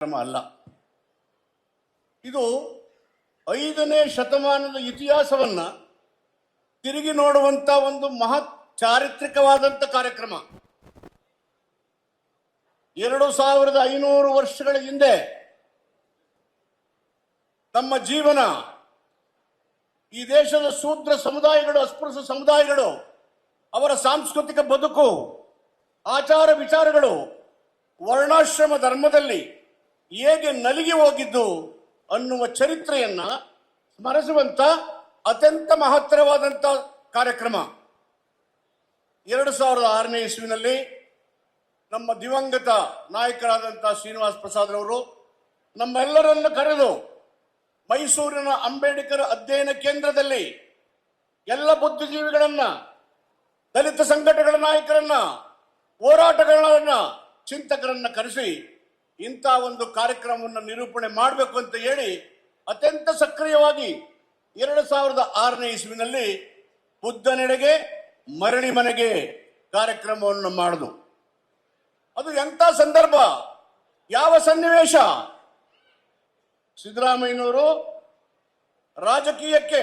ಕ್ರಮ ಅಲ್ಲ. ಇದು ಐದನೇ ಶತಮಾನದ ಇತಿಹಾಸವನ್ನ ತಿರುಗಿ ನೋಡುವಂಥ ಒಂದು ಮಹತ್ ಚಾರಿತ್ರಿಕವಾದಂಥ ಕಾರ್ಯಕ್ರಮ. ಎರಡು ಸಾವಿರದ ಐನೂರು ವರ್ಷಗಳ ಹಿಂದೆ ನಮ್ಮ ಜೀವನ, ಈ ದೇಶದ ಶೂದ್ರ ಸಮುದಾಯಗಳು ಅಸ್ಪೃಶ್ಯ ಸಮುದಾಯಗಳು, ಅವರ ಸಾಂಸ್ಕೃತಿಕ ಬದುಕು, ಆಚಾರ ವಿಚಾರಗಳು, ವರ್ಣಾಶ್ರಮ ಧರ್ಮದಲ್ಲಿ ಹೇಗೆ ನಲಿಗೆ ಹೋಗಿದ್ದು ಅನ್ನುವ ಚರಿತ್ರೆಯನ್ನ ಸ್ಮರಿಸುವಂತ ಅತ್ಯಂತ ಮಹತ್ತರವಾದಂತ ಕಾರ್ಯಕ್ರಮ. ಎರಡು ಸಾವಿರದ ಆರನೇ ಇಸ್ವಿನಲ್ಲಿ ನಮ್ಮ ದಿವಂಗತ ನಾಯಕರಾದಂಥ ಶ್ರೀನಿವಾಸ್ ಪ್ರಸಾದ್ ರವರು ನಮ್ಮೆಲ್ಲರನ್ನು ಕರೆದು ಮೈಸೂರಿನ ಅಂಬೇಡ್ಕರ್ ಅಧ್ಯಯನ ಕೇಂದ್ರದಲ್ಲಿ ಎಲ್ಲ ಬುದ್ಧಿಜೀವಿಗಳನ್ನ, ದಲಿತ ಸಂಘಟನೆಗಳ ನಾಯಕರನ್ನ, ಹೋರಾಟಗಾರರನ್ನ, ಚಿಂತಕರನ್ನ ಕರೆಸಿ ಇಂಥ ಒಂದು ಕಾರ್ಯಕ್ರಮವನ್ನು ನಿರೂಪಣೆ ಮಾಡಬೇಕು ಅಂತ ಹೇಳಿ ಅತ್ಯಂತ ಸಕ್ರಿಯವಾಗಿ ಎರಡು ಸಾವಿರದ ಆರನೇ ಇಸ್ವಿನಲ್ಲಿ ಬುದ್ಧನೆಡೆಗೆ, ಮರಳಿ ಮನೆಗೆ ಕಾರ್ಯಕ್ರಮವನ್ನು ಮಾಡುದು. ಅದು ಎಂಥ ಸಂದರ್ಭ? ಯಾವ ಸನ್ನಿವೇಶ? ಸಿದ್ದರಾಮಯ್ಯನವರು ರಾಜಕೀಯಕ್ಕೆ,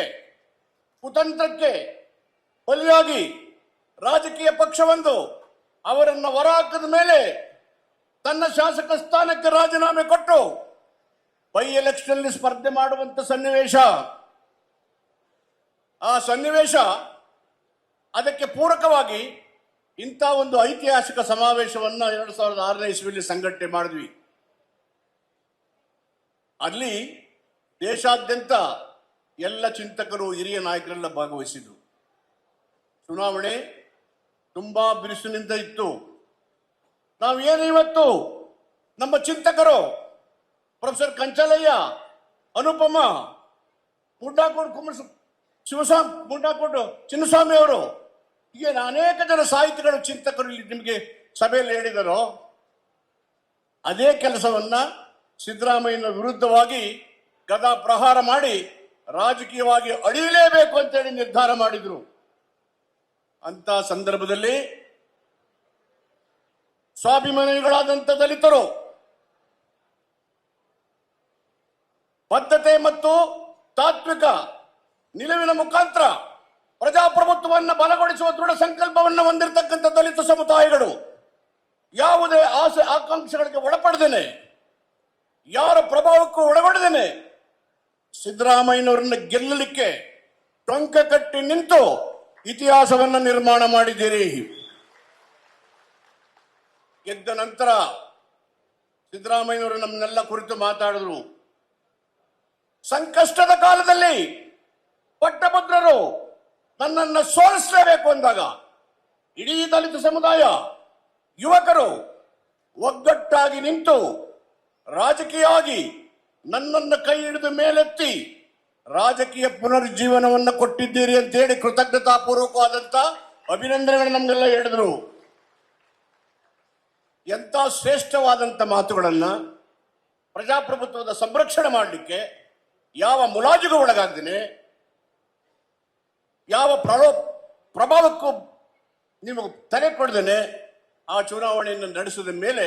ಕುತಂತ್ರಕ್ಕೆ ಬಲಿಯಾಗಿ ರಾಜಕೀಯ ಪಕ್ಷವೊಂದು ಅವರನ್ನು ಹೊರಹಾಕದ ಮೇಲೆ ತನ್ನ ಶಾಸಕ ಸ್ಥಾನಕ್ಕೆ ರಾಜೀನಾಮೆ ಕೊಟ್ಟು ಬೈ ಎಲೆಕ್ಷನ್ ಸ್ಪರ್ಧೆ ಮಾಡುವಂತ ಸನ್ನಿವೇಶ. ಆ ಸನ್ನಿವೇಶ ಅದಕ್ಕೆ ಪೂರಕವಾಗಿ ಇಂಥ ಒಂದು ಐತಿಹಾಸಿಕ ಸಮಾವೇಶವನ್ನು ಎರಡು ಸಾವಿರದ ಆರನೇ ಇಸ್ವಿಯಲ್ಲಿ ಸಂಘಟನೆ ಮಾಡಿದ್ವಿ. ಅಲ್ಲಿ ದೇಶಾದ್ಯಂತ ಎಲ್ಲ ಚಿಂತಕರು, ಹಿರಿಯ ನಾಯಕರೆಲ್ಲ ಭಾಗವಹಿಸಿದ್ರು. ಚುನಾವಣೆ ತುಂಬಾ ಬಿರುಸಿನಿಂದ ಇತ್ತು. ನಾವು ಏನು ಇವತ್ತು ನಮ್ಮ ಚಿಂತಕರು ಪ್ರೊಫೆಸರ್ ಕಂಚಲಯ್ಯ, ಅನುಪಮ ಮುಂಡಾಕೋಡು ಕುಮಾರ್ ಶಿವಸ್ವಾಮಿ ಮುಂಡಾಕೋಡು ಚಿನ್ನಸ್ವಾಮಿ ಅವರು, ಹೀಗೆ ಅನೇಕ ಜನ ಸಾಹಿತಿಗಳು, ಚಿಂತಕರು ಇಲ್ಲಿ ನಿಮಗೆ ಸಭೆಯಲ್ಲಿ ಹೇಳಿದರು. ಅದೇ ಕೆಲಸವನ್ನ ಸಿದ್ದರಾಮಯ್ಯನ ವಿರುದ್ಧವಾಗಿ ಗದಾ ಪ್ರಹಾರ ಮಾಡಿ ರಾಜಕೀಯವಾಗಿ ಅಳಿಯಲೇಬೇಕು ಅಂತೇಳಿ ನಿರ್ಧಾರ ಮಾಡಿದ್ರು. ಅಂತ ಸಂದರ್ಭದಲ್ಲಿ ಸ್ವಾಭಿಮಾನಿಗಳಾದಂಥ ದಲಿತರು ಬದ್ಧತೆ ಮತ್ತು ತಾತ್ವಿಕ ನಿಲುವಿನ ಮುಖಾಂತರ ಪ್ರಜಾಪ್ರಭುತ್ವವನ್ನು ಬಲಗೊಳಿಸುವ ದೃಢ ಸಂಕಲ್ಪವನ್ನು ಹೊಂದಿರತಕ್ಕಂಥ ದಲಿತ ಸಮುದಾಯಗಳು, ಯಾವುದೇ ಆಸೆ ಆಕಾಂಕ್ಷೆಗಳಿಗೆ ಒಳಪಡದೇನೆ, ಯಾರ ಪ್ರಭಾವಕ್ಕೂ ಒಳಪಡದೇನೆ ಸಿದ್ದರಾಮಯ್ಯನವರನ್ನ ಗೆಲ್ಲಲಿಕ್ಕೆ ಟೊಂಕ ಕಟ್ಟಿ ನಿಂತು ಇತಿಹಾಸವನ್ನ ನಿರ್ಮಾಣ ಮಾಡಿದ್ದೀರಿ. ಗೆದ್ದ ನಂತರ ಸಿದ್ದರಾಮಯ್ಯನವರು ನಮ್ಮನ್ನೆಲ್ಲ ಕುರಿತು ಮಾತಾಡಿದ್ರು. ಸಂಕಷ್ಟದ ಕಾಲದಲ್ಲಿ ಪಟ್ಟಭದ್ರರು ನನ್ನನ್ನು ಸೋಲಿಸಲೇಬೇಕು ಅಂದಾಗ ಇಡೀ ದಲಿತ ಸಮುದಾಯ ಯುವಕರು ಒಗ್ಗಟ್ಟಾಗಿ ನಿಂತು ರಾಜಕೀಯವಾಗಿ ನನ್ನನ್ನು ಕೈ ಹಿಡಿದು ಮೇಲೆತ್ತಿ ರಾಜಕೀಯ ಪುನರುಜ್ಜೀವನವನ್ನು ಕೊಟ್ಟಿದ್ದೀರಿ ಅಂತೇಳಿ ಹೇಳಿ ಕೃತಜ್ಞತಾಪೂರ್ವಕವಾದಂತ ಅಭಿನಂದನೆಗಳು ನಮಗೆಲ್ಲ ಹೇಳಿದ್ರು. ಎಂಥ ಶ್ರೇಷ್ಠವಾದಂಥ ಮಾತುಗಳನ್ನು ಪ್ರಜಾಪ್ರಭುತ್ವದ ಸಂರಕ್ಷಣೆ ಮಾಡಲಿಕ್ಕೆ ಯಾವ ಮುಲಾಜಿಗೂ ಒಳಗಾಗ್ದೇನೆ, ಯಾವ ಪ್ರಲೋ, ಪ್ರಭಾವಕ್ಕೂ ನಿಮಗೆ ತಲೆ ಕೊಡ್ದೇನೆ, ಆ ಚುನಾವಣೆಯನ್ನು ನಡೆಸಿದ ಮೇಲೆ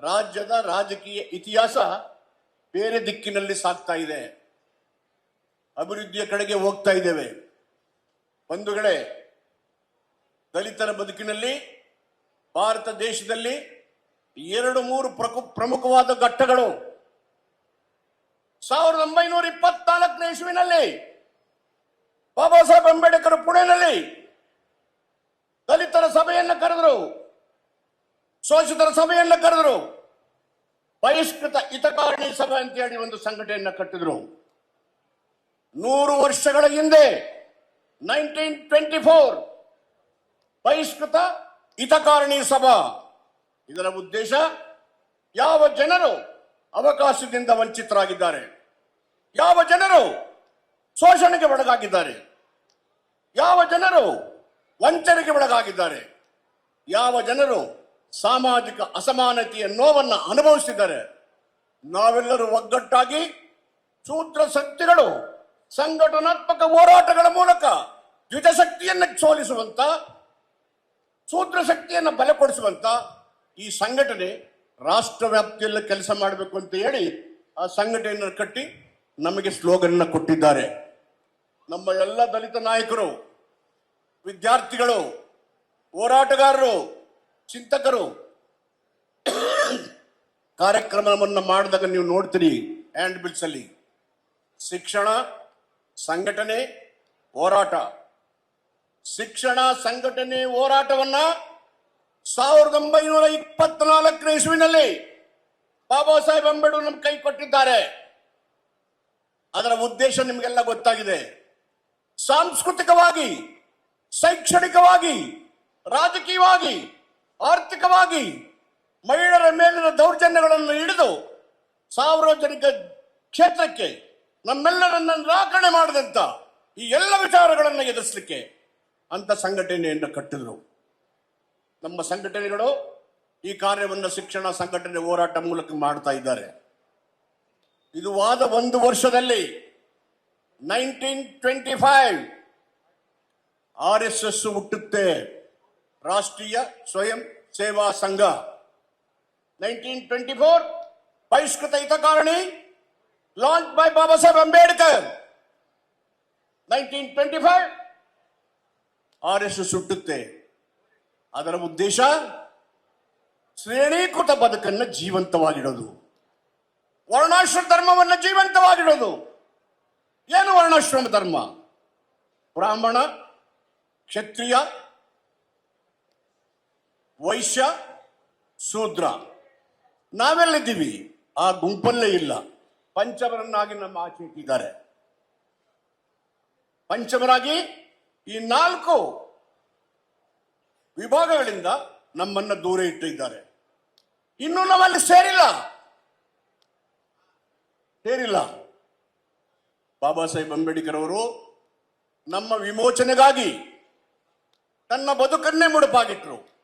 ರಾಜ್ಯದ ರಾಜಕೀಯ ಇತಿಹಾಸ ಬೇರೆ ದಿಕ್ಕಿನಲ್ಲಿ ಸಾಗ್ತಾ ಇದೆ. ಅಭಿವೃದ್ಧಿಯ ಕಡೆಗೆ ಹೋಗ್ತಾ ಇದ್ದೇವೆ. ಬಂಧುಗಳೇ, ದಲಿತರ ಬದುಕಿನಲ್ಲಿ ಭಾರತ ದೇಶದಲ್ಲಿ ಎರಡು ಮೂರು ಪ್ರಮುಖವಾದ ಘಟ್ಟಗಳು. ಸಾವಿರದ ಒಂಬೈನೂರ ಇಪ್ಪತ್ನಾಲ್ಕನೇ ಇಸುವಿನಲ್ಲಿ ಬಾಬಾ ಸಾಹೇಬ್ ಅಂಬೇಡ್ಕರ್ ಪುಣೆನಲ್ಲಿ ದಲಿತರ ಸಭೆಯನ್ನು ಕರೆದರು, ಶೋಷಿತರ ಸಭೆಯನ್ನು ಕರೆದರು, ಬಹಿಷ್ಕೃತ ಹಿತಕಾರಣಿ ಸಭೆ ಅಂತ ಹೇಳಿ ಒಂದು ಸಂಘಟನೆಯನ್ನು ಕಟ್ಟಿದ್ರು. ನೂರು ವರ್ಷಗಳ ಹಿಂದೆ nineteen twenty four Bahishkrit Hitakarini Sabha. ಇದರ ಉದ್ದೇಶ ಯಾವ ಜನರು ಅವಕಾಶದಿಂದ ವಂಚಿತರಾಗಿದ್ದಾರೆ? ಯಾವ ಜನರು ಶೋಷಣೆಗೆ ಒಳಗಾಗಿದ್ದಾರೆ? ಯಾವ ಜನರು ವಂಚನೆಗೆ ಒಳಗಾಗಿದ್ದಾರೆ? ಯಾವ ಜನರು ಸಾಮಾಜಿಕ ಅಸಮಾನತೆಯ ನೋವನ್ನು ಅನುಭವಿಸಿದ್ದಾರೆ? ನಾವೆಲ್ಲರೂ ಒಗ್ಗಟ್ಟಾಗಿ ಸೂತ್ರ ಶಕ್ತಿಗಳು, ಸಂಘಟನಾತ್ಮಕ ಹೋರಾಟಗಳ ಮೂಲಕ ದ್ವಿಜಶಕ್ತಿಯನ್ನು ಸೋಲಿಸುವಂತ ಸೂತ್ರ ಶಕ್ತಿಯನ್ನು ಬಲಪಡಿಸುವಂತ ಈ ಸಂಘಟನೆ ರಾಷ್ಟ್ರ ವ್ಯಾಪ್ತಿಯಲ್ಲಿ ಕೆಲಸ ಮಾಡಬೇಕು ಅಂತ ಹೇಳಿ ಆ ಸಂಘಟನೆಯನ್ನು ಕಟ್ಟಿ ನಮಗೆ ಸ್ಲೋಗನ್ನ ಕೊಟ್ಟಿದ್ದಾರೆ. ನಮ್ಮ ಎಲ್ಲ ದಲಿತ ನಾಯಕರು, ವಿದ್ಯಾರ್ಥಿಗಳು, ಹೋರಾಟಗಾರರು, ಚಿಂತಕರು, ಕಾರ್ಯಕ್ರಮವನ್ನು ಮಾಡಿದಾಗ ನೀವು ನೋಡ್ತೀರಿ ಹ್ಯಾಂಡ್ ಬಿಲ್ಸ್ ಅಲ್ಲಿ. ಶಿಕ್ಷಣ, ಸಂಘಟನೆ, ಹೋರಾಟ. ಶಿಕ್ಷಣ ಸಂಘಟನೆ ಹೋರಾಟವನ್ನ ಸಾವಿರದ ಒಂಬೈನೂರ ಇಪ್ಪತ್ನಾಲ್ಕನೇ ಇಸುವಿನಲ್ಲಿ ಬಾಬಾ ಸಾಹೇಬ್ ಅಂಬೇಡ್ಕರ್ ನಮ್ಮ ಕೈ ಕೊಟ್ಟಿದ್ದಾರೆ. ಅದರ ಉದ್ದೇಶ ನಿಮಗೆಲ್ಲ ಗೊತ್ತಾಗಿದೆ. ಸಾಂಸ್ಕೃತಿಕವಾಗಿ, ಶೈಕ್ಷಣಿಕವಾಗಿ, ರಾಜಕೀಯವಾಗಿ, ಆರ್ಥಿಕವಾಗಿ ಮಹಿಳೆಯರ ಮೇಲಿನ ದೌರ್ಜನ್ಯಗಳನ್ನು ಹಿಡಿದು ಸಾರ್ವಜನಿಕ ಕ್ಷೇತ್ರಕ್ಕೆ ನಮ್ಮೆಲ್ಲರನ್ನ ನಿರಾಕರಣೆ ಮಾಡಿದಂತ ಈ ಎಲ್ಲ ವಿಚಾರಗಳನ್ನು ಎದುರಿಸಲಿಕ್ಕೆ ಅಂತ ಸಂಘಟನೆಯನ್ನು ಕಟ್ಟಿದ್ರು. ನಮ್ಮ ಸಂಘಟನೆಗಳು ಈ ಕಾರ್ಯವನ್ನು ಶಿಕ್ಷಣ ಸಂಘಟನೆ ಹೋರಾಟ ಮೂಲಕ ಮಾಡ್ತಾ ಇದ್ದಾರೆ. ಇದು ವಾದ ಒಂದು ವರ್ಷದಲ್ಲಿ, nineteen twenty five, R S S ಹುಟ್ಟುತ್ತೆ. Rashtriya Swayam Seva Sangh. Nineteen twenty four, Bahishkrita Hitakarini, launch by Baba Saheb Ambedkar. Nineteen twenty five R S S ಅದರ ಉದ್ದೇಶ ಶ್ರೇಣೀಕೃತ ಬದುಕನ್ನು ಜೀವಂತವಾಗಿಡೋದು. ವರ್ಣಾಶ್ರಮ ಧರ್ಮವನ್ನು ಜೀವಂತವಾಗಿಡೋದು. ಏನು ವರ್ಣಾಶ್ರಮ ಧರ್ಮ? ಬ್ರಾಹ್ಮಣ, ಕ್ಷತ್ರಿಯ, ವೈಶ್ಯ, ಶೂದ್ರ. ನಾವೆಲ್ಲಿದ್ದೀವಿ? ಆ ಗುಂಪಲ್ಲೇ ಇಲ್ಲ. ಪಂಚಮರನ್ನಾಗಿ ನಮ್ಮ ಆಚೆ ಇಟ್ಟಿದ್ದಾರೆ. ಪಂಚಮರಾಗಿ ಈ ನಾಲ್ಕು ವಿಭಾಗಗಳಿಂದ ನಮ್ಮನ್ನ ದೂರ ಇಟ್ಟಿದ್ದಾರೆ. ಇನ್ನು ನಮ್ಮಲ್ಲಿ ಸೇರಿಲ್ಲ. ಸೇರಿಲ್ಲ. ಬಾಬಾ ಸಾಹೇಬ್ ಅಂಬೇಡ್ಕರ್ ಅವರು ನಮ್ಮ ವಿಮೋಚನೆಗಾಗಿ ತನ್ನ ಬದುಕನ್ನೇ ಮುಡುಪಾಗಿಟ್ರು.